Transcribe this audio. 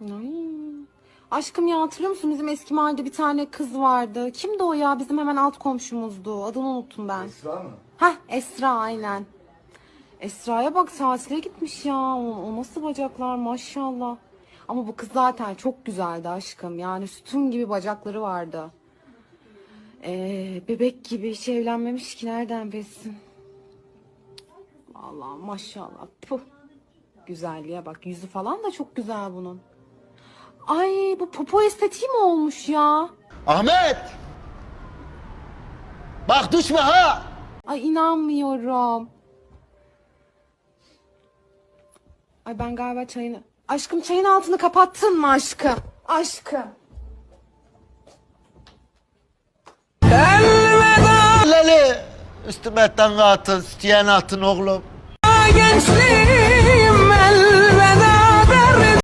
Ay. Aşkım ya hatırlıyor musun bizim eski mahallede bir tane kız vardı. Kimdi o ya? Bizim hemen alt komşumuzdu. Adını unuttum ben. Esra mı? Hah Esra aynen. Esra'ya bak tatile gitmiş ya. O, o nasıl bacaklar maşallah. Ama bu kız zaten çok güzeldi aşkım. Yani sütun gibi bacakları vardı. Ee, bebek gibi hiç evlenmemiş ki nereden bilsin. Vallahi maşallah. Puh. Güzelliğe bak. Yüzü falan da çok güzel bunun. Ay bu popo estetiği mi olmuş ya? Ahmet! Bak düşme ha! Ay inanmıyorum. Ay ben galiba çayını... Aşkım çayın altını kapattın mı aşkım? Aşkım. Leli! Üstüme etten atın, isteyen atın oğlum. gençlik